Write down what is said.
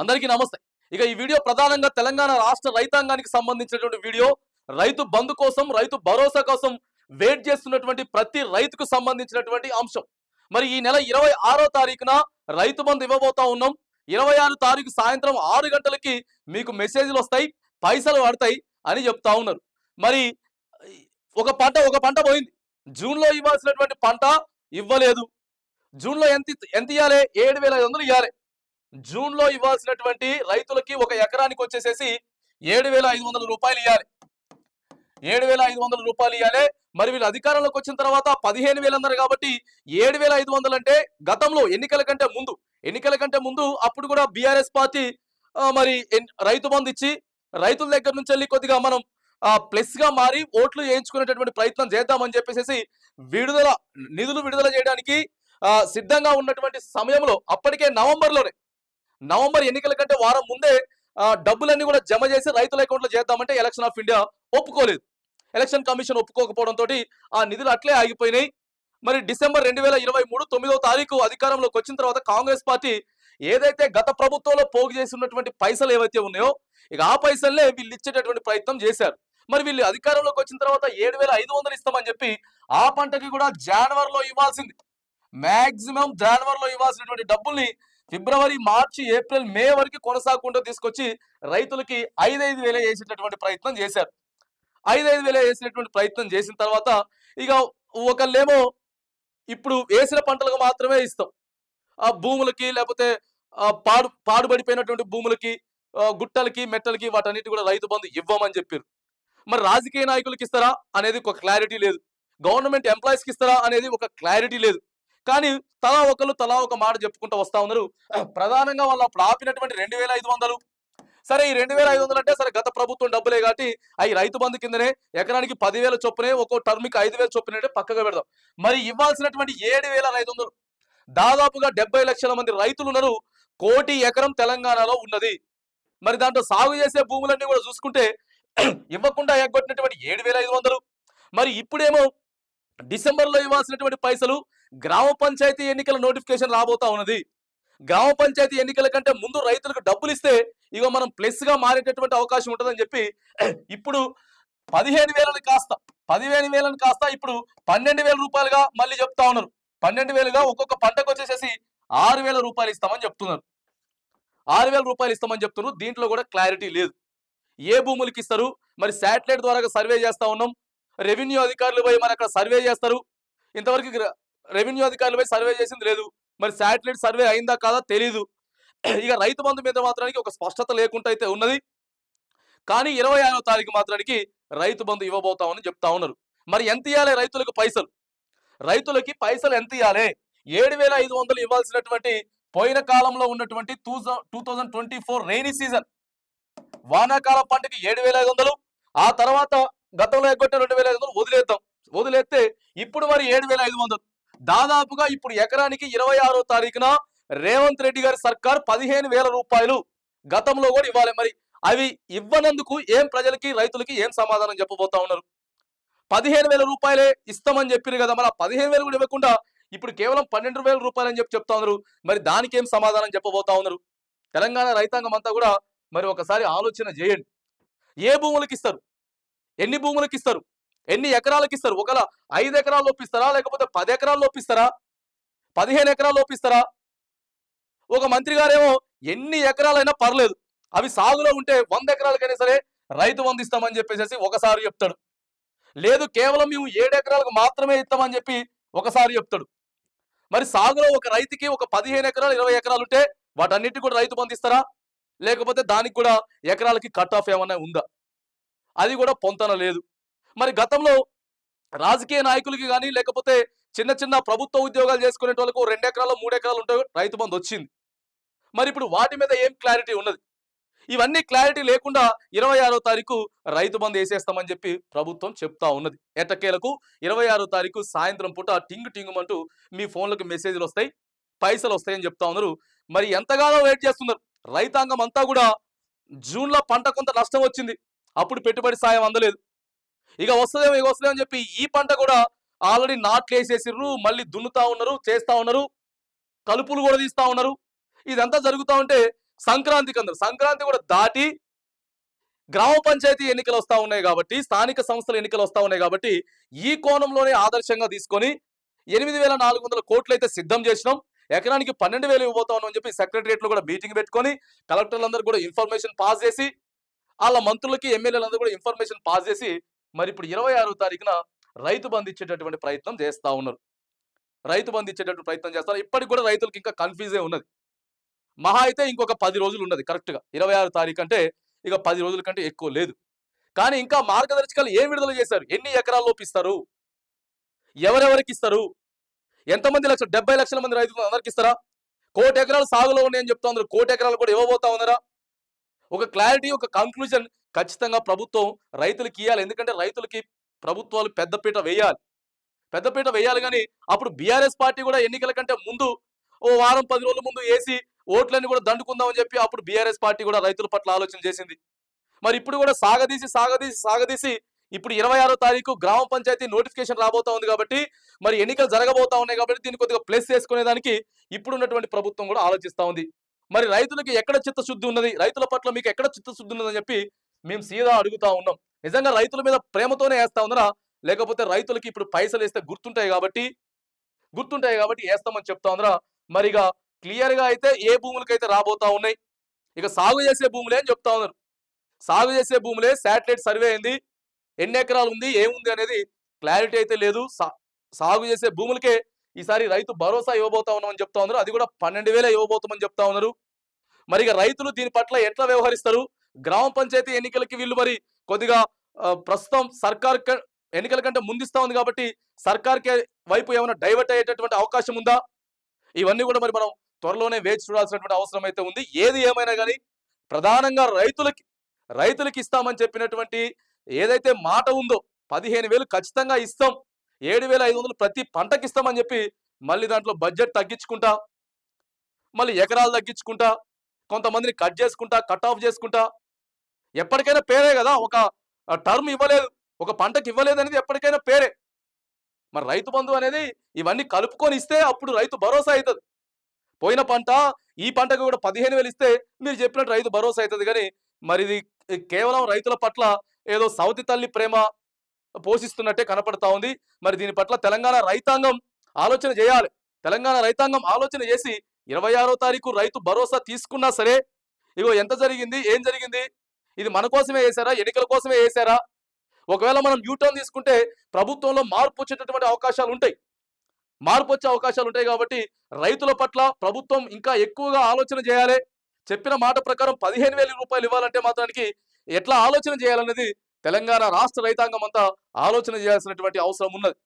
అందరికీ నమస్తే. ఇక ఈ వీడియో ప్రధానంగా తెలంగాణ రాష్ట్ర రైతాంగానికి సంబంధించినటువంటి వీడియో. రైతు బంధు కోసం రైతు భరోసా కోసం వెయిట్ చేస్తున్నటువంటి ప్రతి రైతుకు సంబంధించినటువంటి అంశం. మరి ఈ నెల ఇరవై ఆరో తారీఖున రైతు బంధు ఇవ్వబోతా ఉన్నాం. ఇరవై ఆరు తారీఖు సాయంత్రం ఆరు గంటలకి మీకు మెసేజ్లు వస్తాయి పైసలు పడతాయి అని చెప్తా ఉన్నారు. మరి ఒక పంట ఒక పంట పోయింది. జూన్లో ఇవ్వాల్సినటువంటి పంట ఇవ్వలేదు. జూన్లో ఎంత ఎంత ఇవ్వాలి ఏడు వేల ఐదు వందలు ఇవ్వాలి జూన్లో ఇవ్వాల్సినటువంటి రైతులకి ఒక ఎకరానికి వచ్చేసేసి ఏడు వేల ఐదు వందల రూపాయలు ఇవ్వాలి ఏడు వేల ఐదు వందల రూపాయలు ఇవ్వాలి మరి వీళ్ళు అధికారంలోకి వచ్చిన తర్వాత పదిహేను వేలు అన్నారు కాబట్టి ఏడు వేల ఐదు వందలు అంటే గతంలో ఎన్నికల కంటే ముందు ఎన్నికల కంటే ముందు అప్పుడు కూడా బీఆర్ఎస్ పార్టీ మరి రైతు బంధు ఇచ్చి రైతుల దగ్గర నుంచి వెళ్ళి కొద్దిగా మనం ప్లస్గా మారి ఓట్లు వేయించుకునేటటువంటి ప్రయత్నం చేద్దామని చెప్పేసి విడుదల నిధులు విడుదల చేయడానికి సిద్ధంగా ఉన్నటువంటి సమయంలో అప్పటికే నవంబర్లోనే నవంబర్ ఎన్నికల కంటే వారం ముందే డబ్బులన్నీ కూడా జమ చేసి రైతుల అకౌంట్లో చేద్దామంటే ఎలక్షన్ ఆఫ్ ఇండియా ఒప్పుకోలేదు. ఎలక్షన్ కమిషన్ ఒప్పుకోకపోవడంతో ఆ నిధులు అట్లే ఆగిపోయినాయి. మరి డిసెంబర్ రెండు వేల ఇరవై మూడు తొమ్మిదవ తారీఖు అధికారంలోకి వచ్చిన తర్వాత కాంగ్రెస్ పార్టీ ఏదైతే గత ప్రభుత్వంలో పోగు చేసి ఉన్నటువంటి పైసలు ఏవైతే ఉన్నాయో ఇక ఆ పైసల్నే వీళ్ళు ఇచ్చేటటువంటి ప్రయత్నం చేశారు. మరి వీళ్ళు అధికారంలోకి వచ్చిన తర్వాత ఏడు వేల ఐదు వందలు ఇస్తామని చెప్పి ఆ పంటకి కూడా జనవరిలో ఇవ్వాల్సింది. మాక్సిమం జనవరిలో ఇవ్వాల్సినటువంటి డబ్బుల్ని ఫిబ్రవరి మార్చి ఏప్రిల్ మే వరకు కొనసాగకుండా తీసుకొచ్చి రైతులకి ఐదైదు వేలే వేసేటటువంటి ప్రయత్నం చేశారు. ఐదైదు వేలే వేసినటువంటి ప్రయత్నం చేసిన తర్వాత ఇక ఒకళ్ళేమో ఇప్పుడు వేసిన పంటలకు మాత్రమే ఇస్తాం. ఆ భూములకి లేకపోతే పాడు పాడుబడిపోయినటువంటి భూములకి గుట్టలకి మెట్టలకి వాటన్నిటి కూడా రైతు బంధు ఇవ్వమని చెప్పారు. మరి రాజకీయ నాయకులకి ఇస్తారా అనేది ఒక క్లారిటీ లేదు. గవర్నమెంట్ ఎంప్లాయీస్కి ఇస్తారా అనేది ఒక క్లారిటీ లేదు. కానీ తలా ఒకరు తలా ఒక మాట చెప్పుకుంటూ వస్తా ఉన్నారు. ప్రధానంగా వాళ్ళు అప్పుడు ఆపినటువంటి రెండు వేల ఐదు వందలు. సరే ఈ రెండు వేల ఐదు వందలు అంటే సరే గత ప్రభుత్వం డబ్బులే కాబట్టి అవి రైతు బంధు కిందనే ఎకరానికి పదివేల చొప్పునే ఒక్కో టర్మ్కి ఐదు వేల చొప్పునంటే పక్కగా పెడదాం. మరి ఇవ్వాల్సినటువంటి ఏడు వేల ఐదు వందలు దాదాపుగా డెబ్బై లక్షల మంది రైతులు ఉన్నారు. కోటి ఎకరం తెలంగాణలో ఉన్నది. మరి దాంట్లో సాగు చేసే భూములన్నీ కూడా చూసుకుంటే ఇవ్వకుండా ఎగ్గొట్టినటువంటి ఏడు వేల ఐదు వందలు. మరి ఇప్పుడేమో డిసెంబర్లో ఇవ్వాల్సినటువంటి పైసలు గ్రామ పంచాయతీ ఎన్నికల నోటిఫికేషన్ రాబోతా ఉన్నది. గ్రామ పంచాయతీ ఎన్నికల కంటే ముందు రైతులకు డబ్బులు ఇస్తే ఇగో మనం ప్లస్గా మారేటటువంటి అవకాశం ఉంటుందని చెప్పి ఇప్పుడు పదిహేను వేలని కాస్త పదిహేను వేలని కాస్త ఇప్పుడు పన్నెండు వేల రూపాయలుగా మళ్ళీ చెప్తా ఉన్నారు. పన్నెండు వేలుగా ఒక్కొక్క పంటకు వచ్చేసేసి ఆరు వేల రూపాయలు ఇస్తామని చెప్తున్నారు. ఆరు వేల రూపాయలు ఇస్తామని చెప్తున్నారు. దీంట్లో కూడా క్లారిటీ లేదు. ఏ భూములకి ఇస్తారు? మరి శాటిలైట్ ద్వారా సర్వే చేస్తా ఉన్నాం. రెవెన్యూ అధికారులు పోయి మరి అక్కడ సర్వే చేస్తారు. ఇంతవరకు రెవెన్యూ అధికారులు పోయి సర్వే చేసింది లేదు. మరి శాటిలైట్ సర్వే అయిందా కాదా తెలీదు. ఇక రైతు బంధు మీద మాత్రానికి ఒక స్పష్టత లేకుండా అయితే ఉన్నది. కానీ ఇరవై ఆరో తారీఖు మాత్రానికి రైతు బంధు ఇవ్వబోతామని చెప్తా ఉన్నారు. మరి ఎంత ఇవ్వాలి రైతులకు పైసలు? రైతులకి పైసలు ఎంత ఇవ్వాలి ఏడు వేల ఐదు వందలు ఇవ్వాల్సినటువంటి పోయిన కాలంలో ఉన్నటువంటి two two thousand twenty four rainy season. వానాకాలం పంటకి ఏడు వేల ఐదు వందలు. ఆ తర్వాత గతంలో ఎగ్గొట్టిన రెండు వేల ఐదు వందలు? వదిలేద్దాం. వదిలేస్తే ఇప్పుడు మరి ఏడు వేల ఐదు వందలు. దాదాపుగా ఇప్పుడు ఎకరానికి ఇరవై ఆరో తారీఖున రేవంత్ రెడ్డి గారి సర్కార్ పదిహేను వేల రూపాయలు గతంలో కూడా ఇవ్వాలి. మరి అవి ఇవ్వనందుకు ఏం ప్రజలకి రైతులకి ఏం సమాధానం చెప్పబోతా ఉన్నారు? పదిహేను వేల రూపాయలే ఇస్తామని చెప్పారు కదా. మరి ఆ పదిహేను వేలు కూడా ఇవ్వకుండా ఇప్పుడు కేవలం పన్నెండు వేల రూపాయలు అని చెప్పి చెప్తా ఉన్నారు. మరి దానికి ఏం సమాధానం చెప్పబోతా ఉన్నారు? తెలంగాణ రైతాంగం అంతా కూడా మరి ఒకసారి ఆలోచన చేయండి. ఏ భూములకు ఇస్తారు? ఎన్ని భూములకి ఇస్తారు ఎన్ని ఎకరాలకి ఇస్తారు ఒకవేళ ఐదు ఎకరాలు లోపిస్తారా? లేకపోతే పది ఎకరాలు లోపిస్తారా? పదిహేను ఎకరాలు లోపిస్తారా? ఒక మంత్రి గారేమో ఎన్ని ఎకరాలైనా పర్లేదు. అవి సాగులో ఉంటే వంద ఎకరాలకైనా సరే రైతు వంద ఇస్తామని చెప్పేసి ఒకసారి చెప్తాడు. లేదు కేవలం మేము ఏడు ఎకరాలకు మాత్రమే ఇస్తామని చెప్పి ఒకసారి చెప్తాడు. మరి సాగులో ఒక రైతుకి ఒక పదిహేను ఎకరాలు ఇరవై ఎకరాలు ఉంటే వాటన్నిటి కూడా రైతు పంపిస్తారా లేకపోతే దానికి కూడా ఎకరాలకి కట్ ఆఫ్ ఏమన్నా ఉందా? అది కూడా పొంతన లేదు. మరి గతంలో రాజకీయ నాయకులకి కానీ లేకపోతే చిన్న చిన్న ప్రభుత్వ ఉద్యోగాలు చేసుకునే వాళ్ళకు రెండు ఎకరాలు మూడు ఎకరాలు ఉంటే రైతు బంధు వచ్చింది. మరి ఇప్పుడు వాటి మీద ఏం క్లారిటీ ఉన్నది? ఇవన్నీ క్లారిటీ లేకుండా ఇరవై ఆరో తారీఖు రైతు బంద్ వేసేస్తామని చెప్పి ప్రభుత్వం చెప్తా ఉన్నది. ఎట్టకేలకు ఇరవై ఆరో తారీఖు సాయంత్రం పూట టింగు టింగుమంటూ మీ ఫోన్లకు మెసేజ్లు వస్తాయి పైసలు వస్తాయని చెప్తా ఉన్నారు. మరి ఎంతగానో వెయిట్ చేస్తున్నారు. రైతాంగం అంతా కూడా జూన్లో పంట కొంత నష్టం వచ్చింది. అప్పుడు పెట్టుబడి సాయం అందలేదు. ఇక వస్తుందేమో ఇక వస్తుందేమో చెప్పి ఈ పంట కూడా ఆల్రెడీ నాట్లు వేసేసిర్రు మళ్ళీ దున్నుతా ఉన్నారు చేస్తా ఉన్నారు కలుపులు కూడా తీస్తా ఉన్నారు. ఇదంతా జరుగుతూ ఉంటే సంక్రాంతికి అందరు సంక్రాంతి కూడా దాటి గ్రామ పంచాయతీ ఎన్నికలు వస్తూ ఉన్నాయి కాబట్టి స్థానిక సంస్థల ఎన్నికలు వస్తూ ఉన్నాయి కాబట్టి ఈ కోణంలోనే ఆదర్శంగా తీసుకొని ఎనిమిది వేల నాలుగు వందల కోట్లు అయితే సిద్ధం చేసినాం. ఎకరానికి పన్నెండు వేలు ఇవ్వబోతాం అని చెప్పి సెక్రటరియట్లో కూడా మీటింగ్ పెట్టుకొని కలెక్టర్లందరూ కూడా ఇన్ఫర్మేషన్ పాస్ చేసి వాళ్ళ మంత్రులకి ఎమ్మెల్యేలందరూ కూడా ఇన్ఫర్మేషన్ పాస్ చేసి మరి ఇప్పుడు ఇరవై ఆరో తారీఖున రైతు బంధు ఇచ్చేటటువంటి ప్రయత్నం చేస్తా ఉన్నారు. రైతు బంధు ఇచ్చేటటువంటి ప్రయత్నం చేస్తారు ఇప్పటికి కూడా రైతులకు ఇంకా కన్ఫ్యూజే ఉన్నది. మహా అయితే ఇంకొక పది రోజులు ఉన్నది కరెక్ట్గా. ఇరవై ఆరు తారీఖు అంటే ఇక పది రోజుల కంటే ఎక్కువ లేదు. కానీ ఇంకా మార్గదర్శకాలు ఏం విడుదల చేశారు? ఎన్ని ఎకరాల్లోపు ఇస్తారు ఎవరెవరికి ఇస్తారు? ఎంతమంది లక్షలు డెబ్బై లక్షల మంది రైతులు అందరికి ఇస్తారా? కోటి ఎకరాలు సాగులో ఉన్నాయని చెప్తా ఉన్నారు. కోటి ఎకరాలు కూడా ఇవ్వబోతా ఉన్నారా? ఒక క్లారిటీ ఒక కంక్లూజన్ ఖచ్చితంగా ప్రభుత్వం రైతులకి ఇవ్వాలి ఎందుకంటే రైతులకి ప్రభుత్వాలు పెద్దపీట వేయాలి. పెద్దపీట వేయాలి కానీ అప్పుడు బీఆర్ఎస్ పార్టీ కూడా ఎన్నికల కంటే ముందు ఓ వారం పది రోజుల ముందు వేసి ఓట్లన్నీ కూడా దండుకుందామని చెప్పి అప్పుడు బీఆర్ఎస్ పార్టీ కూడా రైతుల పట్ల ఆలోచన చేసింది. మరి ఇప్పుడు కూడా సాగదీసి సాగదీసి సాగదీసి ఇప్పుడు ఇరవై ఆరో తారీఖు గ్రామ పంచాయతీ నోటిఫికేషన్ రాబోతా ఉంది కాబట్టి మరి ఎన్నికలు జరగబోతా ఉన్నాయి కాబట్టి దీన్ని కొద్దిగా ప్లస్ చేసుకునేదానికి ఇప్పుడు ఉన్నటువంటి ప్రభుత్వం కూడా ఆలోచిస్తూ ఉంది. మరి రైతులకి ఎక్కడ చిత్తశుద్ధి ఉన్నది? రైతుల పట్ల మీకు ఎక్కడ చిత్తశుద్ధి ఉన్నదని చెప్పి మేము సీదా అడుగుతా ఉన్నాం. నిజంగా రైతుల మీద ప్రేమతోనే వేస్తా ఉన్నారా? లేకపోతే రైతులకి ఇప్పుడు పైసలు వేస్తే గుర్తుంటాయి కాబట్టి గుర్తుంటాయి కాబట్టి వేస్తామని చెప్తా ఉందరా మరిగా క్లియర్గా అయితే ఏ భూములకైతే రాబోతా ఉన్నాయి? ఇక సాగు చేసే భూములే అని చెప్తా ఉన్నారు. సాగు చేసే భూములే శాటిలైట్ సర్వే అయింది. ఎన్ని ఎకరాలు ఉంది? ఏముంది అనేది క్లారిటీ అయితే లేదు. సా- సాగు చేసే భూములకే ఈసారి రైతు భరోసా ఇవ్వబోతా ఉన్నామని చెప్తా ఉన్నారు. అది కూడా పన్నెండు వేలే ఇవ్వబోతామని చెప్తా ఉన్నారు. మరి ఇక రైతులు దీని పట్ల ఎట్లా వ్యవహరిస్తారు? గ్రామ పంచాయతీ ఎన్నికలకి వీళ్ళు మరి కొద్దిగా ప్రస్తుతం సర్కార్ క- ఎన్నికల కంటే ముందిస్తా ఉంది కాబట్టి సర్కార్కే వైపు ఏమైనా డైవర్ట్ అయ్యేటటువంటి అవకాశం ఉందా? ఇవన్నీ కూడా మరి మనం త్వరలోనే వేచి చూడాల్సినటువంటి అవసరం అయితే ఉంది. ఏది ఏమైనా కానీ ప్రధానంగా రైతులకి రైతులకి ఇస్తామని చెప్పినటువంటి ఏదైతే మాట ఉందో పదిహేను వేలు ఖచ్చితంగా ఇస్తాం. ఏడు వేల ఐదు వందలు ప్రతి పంటకి ఇస్తామని చెప్పి మళ్ళీ దాంట్లో బడ్జెట్ తగ్గించుకుంటా మళ్ళీ ఎకరాలు తగ్గించుకుంటా కొంతమందిని కట్ చేసుకుంటా కట్ ఆఫ్ చేసుకుంటా. ఎప్పటికైనా పేరే కదా ఒక టర్మ్ ఇవ్వలేదు ఒక పంటకి ఇవ్వలేదు అనేది ఎప్పటికైనా పేరే. మరి రైతు బంధు అనేది ఇవన్నీ కలుపుకొని ఇస్తే అప్పుడు రైతు భరోసా అవుతుంది పోయిన పంట ఈ పంటకు కూడా పదిహేను వేలు ఇస్తే మీరు చెప్పినట్టు రైతు భరోసా అవుతుంది కానీ మరి ఇది కేవలం రైతుల పట్ల ఏదో సౌతి తల్లి ప్రేమ పోషిస్తున్నట్టే కనపడతా ఉంది. మరి దీని పట్ల తెలంగాణ రైతాంగం ఆలోచన చేయాలి. తెలంగాణ రైతాంగం ఆలోచన చేసి ఇరవై ఆరో తారీఖు రైతు భరోసా తీసుకున్నా సరే ఇగో ఎంత జరిగింది ఏం జరిగింది? ఇది మన కోసమే వేశారా ఎన్నికల కోసమే వేశారా ఒకవేళ మనం యూటర్న్ తీసుకుంటే ప్రభుత్వంలో మార్పు వచ్చేటటువంటి అవకాశాలు ఉంటాయి. మార్పు వచ్చే అవకాశాలు ఉంటాయి కాబట్టి రైతుల పట్ల ప్రభుత్వం ఇంకా ఎక్కువగా ఆలోచన చేయాలి. చెప్పిన మాట ప్రకారం పదిహేను వేల రూపాయలు ఇవ్వాలంటే మాత్రానికి ఎట్లా ఆలోచన చేయాలనేది తెలంగాణ రాష్ట్ర రైతాంగం అంతా ఆలోచన చేయాల్సినటువంటి అవసరం ఉన్నది.